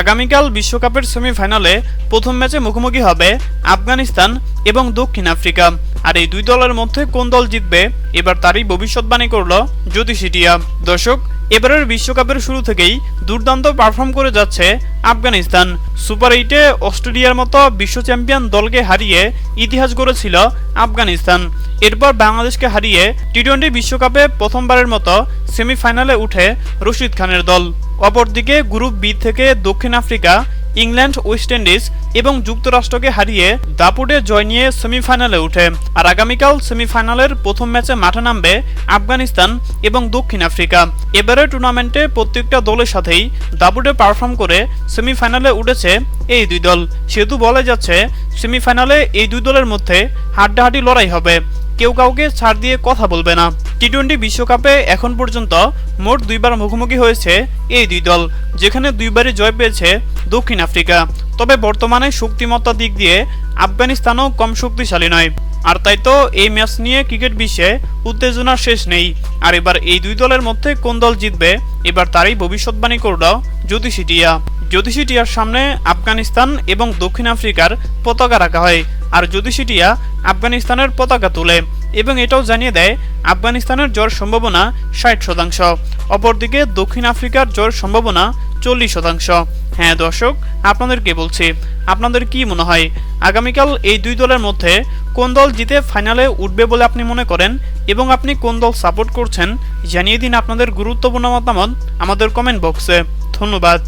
আগামীকাল বিশ্বকাপের সেমিফাইনালে প্রথম ম্যাচে মুখোমুখি হবে আফগানিস্তান এবং দক্ষিণ আফ্রিকা। আর এই দুই দলের মধ্যে কোন দল জিতবে, এবার তারই ভবিষ্যৎবাণী করল জ্যোতিষিটিয়া দর্শক, এবারের বিশ্বকাপের শুরু থেকেই দুর্দান্ত পারফর্ম করে যাচ্ছে আফগানিস্তান। সুপার এইটে অস্ট্রেলিয়ার মতো বিশ্ব চ্যাম্পিয়ন দলকে হারিয়ে ইতিহাস গড়েছিল আফগানিস্তান। এরপর বাংলাদেশকে হারিয়ে টি টোয়েন্টি বিশ্বকাপে প্রথমবারের মতো সেমিফাইনালে উঠে রশিদ খানের দল। অপরদিকে গ্রুপ বি থেকে দক্ষিণ আফ্রিকা, ইংল্যান্ড, ওয়েস্ট ইন্ডিজ এবং যুক্তরাষ্ট্রকে হারিয়ে দাপুটে জয় নিয়ে সেমিফাইনালে উঠে। আর আগামীকাল সেমিফাইনালের প্রথম ম্যাচে মাঠে নামবে আফগানিস্তান এবং দক্ষিণ আফ্রিকা। এবারে টুর্নামেন্টে প্রত্যেকটা দলের সাথেই দাপুটে পারফর্ম করে সেমিফাইনালে উঠেছে এই দুই দল। সেহেতু বলা যাচ্ছে, সেমিফাইনালে এই দুই দলের মধ্যে হাড্ডাহাড্ডি লড়াই হবে। কেউ কাউকে ছাড় দিয়ে কথা বলবে না। টি টোয়েন্টি বিশ্বকাপে এখন পর্যন্ত মোট দুইবার মুখোমুখি হয়েছে এই দুই দল, যেখানে দুইবারই জয় পেয়েছে দক্ষিণ আফ্রিকা। তবে বর্তমানে শক্তিমত্তা দিক দিয়ে আফগানিস্তানও কম শক্তিশালী নয়। আর তাই তো এই ম্যাচ নিয়ে ক্রিকেট বিশ্বে উত্তেজনার শেষ নেই। আর এবার এই দুই দলের মধ্যে কোন দল জিতবে, এবার তারই ভবিষ্যৎবাণী করল জ্যোতিষী টিয়া। জ্যোতিষী টিয়ার সামনে আফগানিস্তান এবং দক্ষিণ আফ্রিকার পতাকা রাখা হয়। আর জ্যোতিষী টিয়া আফগানিস্তানের পতাকা তোলে এবং এটাও জানিয়ে দেয়, আফগানিস্তানের জ্বর সম্ভাবনা ষাট শতাংশ, অপরদিকে দক্ষিণ আফ্রিকার জ্বর সম্ভাবনা চল্লিশ শতাংশ। হ্যাঁ দর্শক, আপনাদেরকে বলছি, আপনাদের কি মনে হয়, আগামীকাল এই দুই দলের মধ্যে কোন দল জিতে ফাইনালে উঠবে বলে আপনি মনে করেন এবং আপনি কোন দল সাপোর্ট করছেন, জানিয়ে দিন আপনাদের গুরুত্বপূর্ণ মতামত আমাদের কমেন্ট বক্সে ধন্যবাদ।